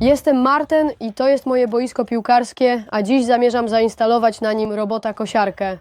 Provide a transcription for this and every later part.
Jestem Marten i to jest moje boisko piłkarskie, a dziś zamierzam zainstalować na nim robota kosiarkę.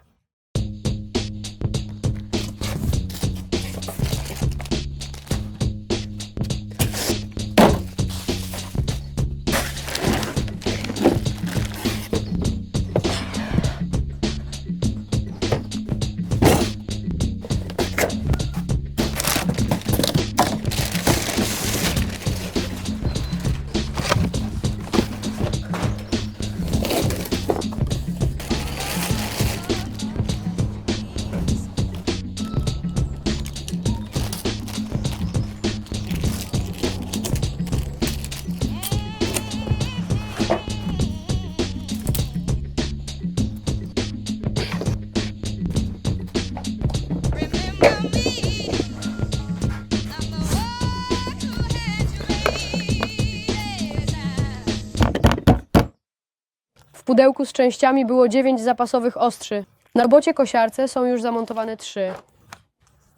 Pudełku z częściami było 9 zapasowych ostrzy. Na robocie kosiarce są już zamontowane 3.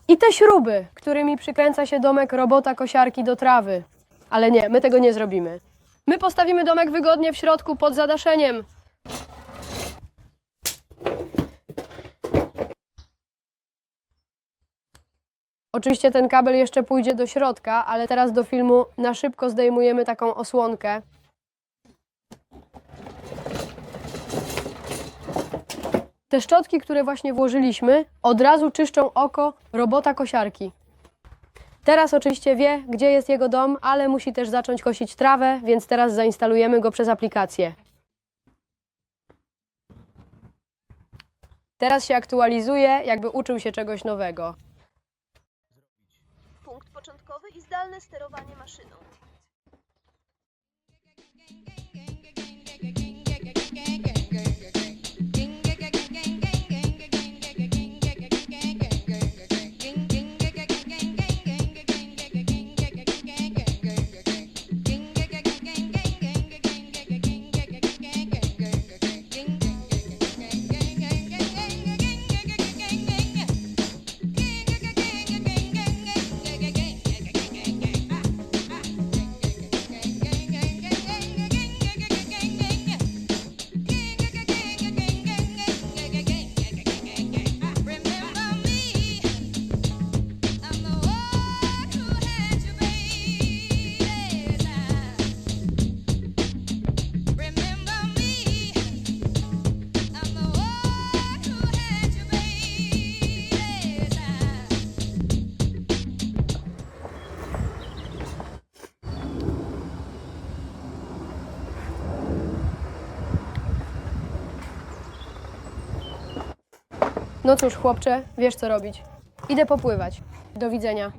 I te śruby, którymi przykręca się domek robota kosiarki do trawy. Ale nie, my tego nie zrobimy. My postawimy domek wygodnie w środku pod zadaszeniem. Oczywiście ten kabel jeszcze pójdzie do środka, ale teraz do filmu na szybko zdejmujemy taką osłonkę. Te szczotki, które właśnie włożyliśmy, od razu czyszczą oko robota kosiarki. Teraz oczywiście wie, gdzie jest jego dom, ale musi też zacząć kosić trawę, więc teraz zainstalujemy go przez aplikację. Teraz się aktualizuje, jakby uczył się czegoś nowego. Punkt początkowy i zdalne sterowanie maszyną. No cóż, chłopcze, wiesz co robić. Idę popływać. Do widzenia.